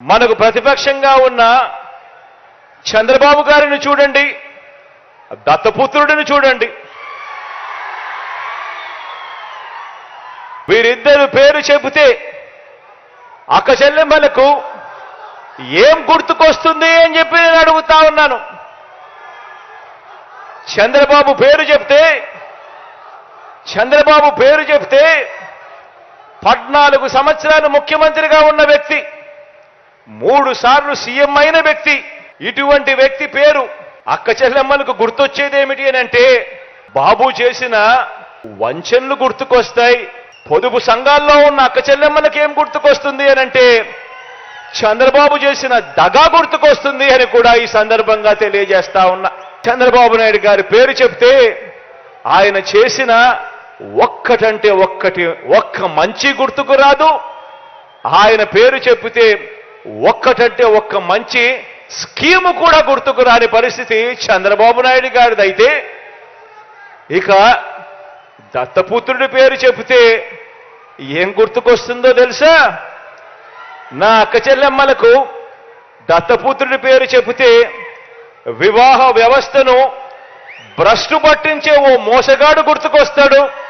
మనకు ప్రతిపక్షంగా ఉన్న చంద్రబాబు గారిని చూడండి దత్తపుత్రుడిని చూడండి. వీరిద్దరు పేరు చెబితే అక్క చెల్లెమ్మలకు ఏం గుర్తుకొస్తుంది అని చెప్పి నేను అడుగుతా ఉన్నాను. చంద్రబాబు పేరు చెప్తే చంద్రబాబు పేరు చెప్తే పద్నాలుగు సంవత్సరాలు ముఖ్యమంత్రిగా ఉన్న వ్యక్తి మూడు సార్లు సీఎం అయిన వ్యక్తి. ఇటువంటి వ్యక్తి పేరు అక్క చెల్లెమ్మలకు గుర్తొచ్చేది ఏమిటి అని అంటే బాబు చేసిన వంచనలు గుర్తుకొస్తాయి. పొదుపు సంఘాల్లో ఉన్న అక్క చెల్లెమ్మలకు ఏం గుర్తుకొస్తుంది అని అంటే చంద్రబాబు చేసిన దగా గుర్తుకొస్తుంది అని కూడా ఈ సందర్భంగా తెలియజేస్తా ఉన్నా. చంద్రబాబు నాయుడు గారి పేరు చెప్తే ఆయన చేసిన ఒక్కటంటే ఒక్కటి ఒక్క మంచి గుర్తుకు రాదు. ఆయన పేరు చెప్తే ఒక్కటంటే ఒక్క మంచి స్కీము కూడా గుర్తుకు రాని పరిస్థితి చంద్రబాబు నాయుడు గారిదైతే ఇక దత్తపుత్రుడి పేరు చెబితే ఏం గుర్తుకొస్తుందో తెలుసా? నా అక్క చెల్లెమ్మలకు దత్తపుత్రుడి పేరు చెబితే వివాహ వ్యవస్థను భ్రష్టు పట్టించే ఓ మోసగాడు గుర్తుకొస్తాడు.